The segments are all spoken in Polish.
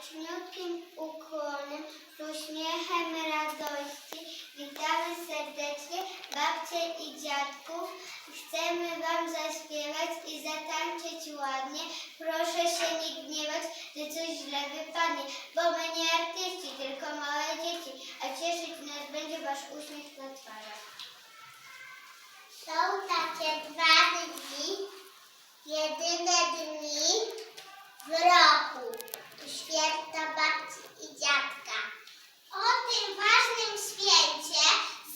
leczniutkim ukłonem, z uśmiechem radości witamy serdecznie babcie i dziadków. Chcemy Wam zaśpiewać i zatańczyć ładnie. Proszę się nie gniewać, że coś źle wypadnie, bo my nie artyści, tylko małe dzieci, a cieszyć nas będzie Wasz uśmiech na twarzach. Są takie dwa dni, jedyne dni w roku. To święta babci i dziadka. O tym ważnym święcie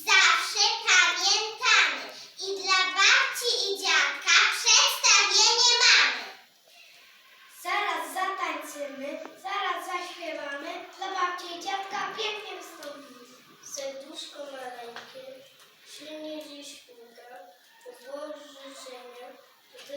zawsze pamiętamy. I dla babci i dziadka przedstawienie mamy. Zaraz zatańczymy, zaraz zaśpiewamy. Dla babci i dziadka pięknie wystąpimy. Serduszko maleńkie, silnie dziś puka, złoży życzenia, to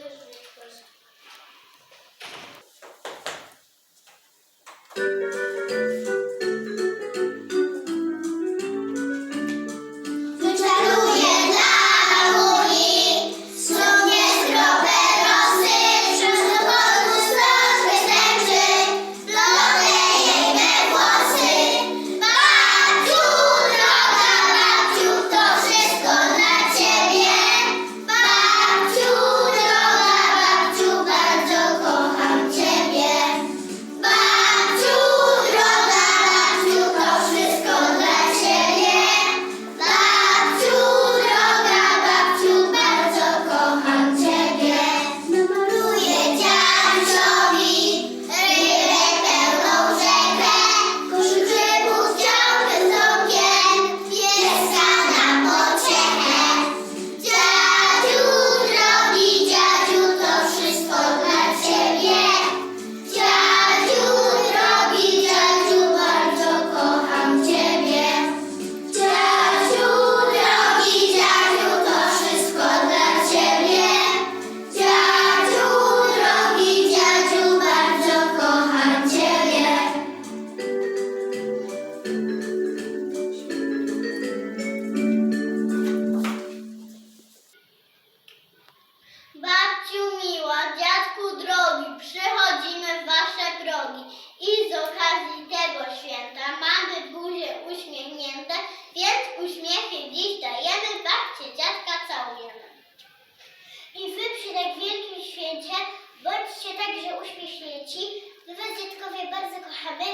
bardzo kochamy,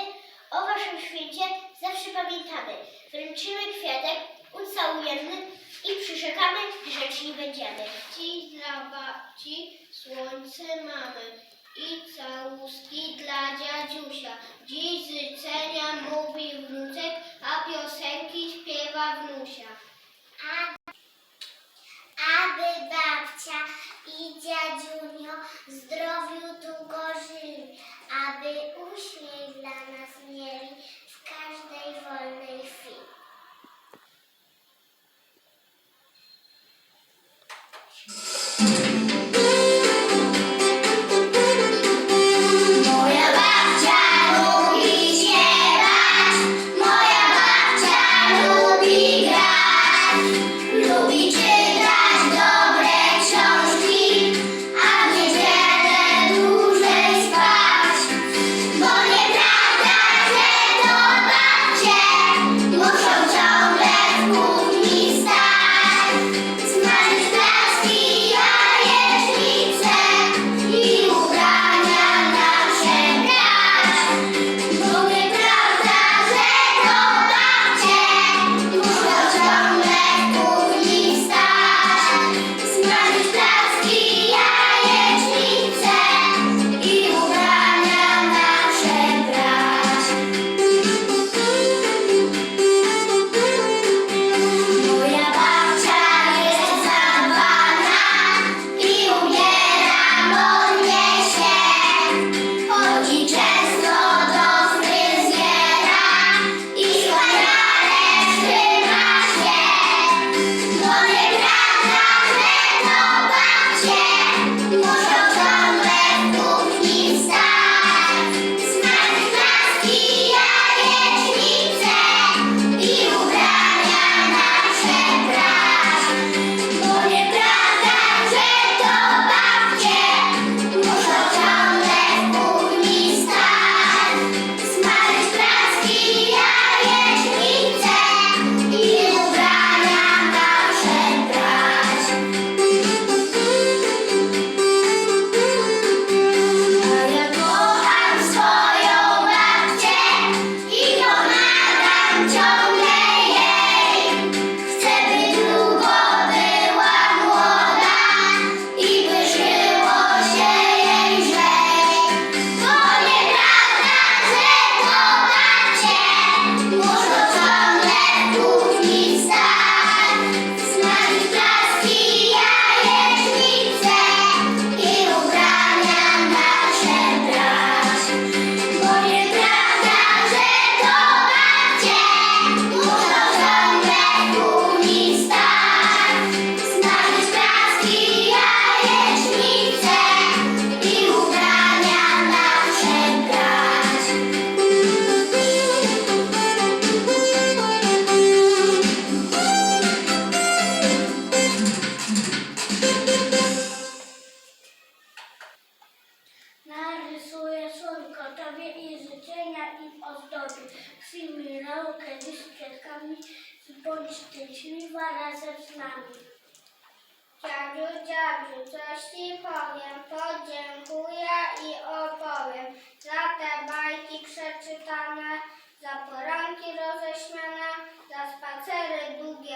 o waszym święcie zawsze pamiętamy. Wręczymy kwiatek, ucałujemy i przyrzekamy, grzeczni będziemy. Dziś dla babci słońce mamy i całuski dla dziadziusia. Dziś życzenia mówi wnuczek, a piosenki śpiewa wnusia. Aby babcia i dziadziunio w zdrowiu długo żyli, aby uśmiech dla nas mieli w każdej wolnej chwili. Moja bądź szczęśliwa razem z nami. Dziadziu, dziadziu, coś ci powiem, podziękuję i opowiem za te bajki przeczytane, za poranki roześmiane, za spacery długie.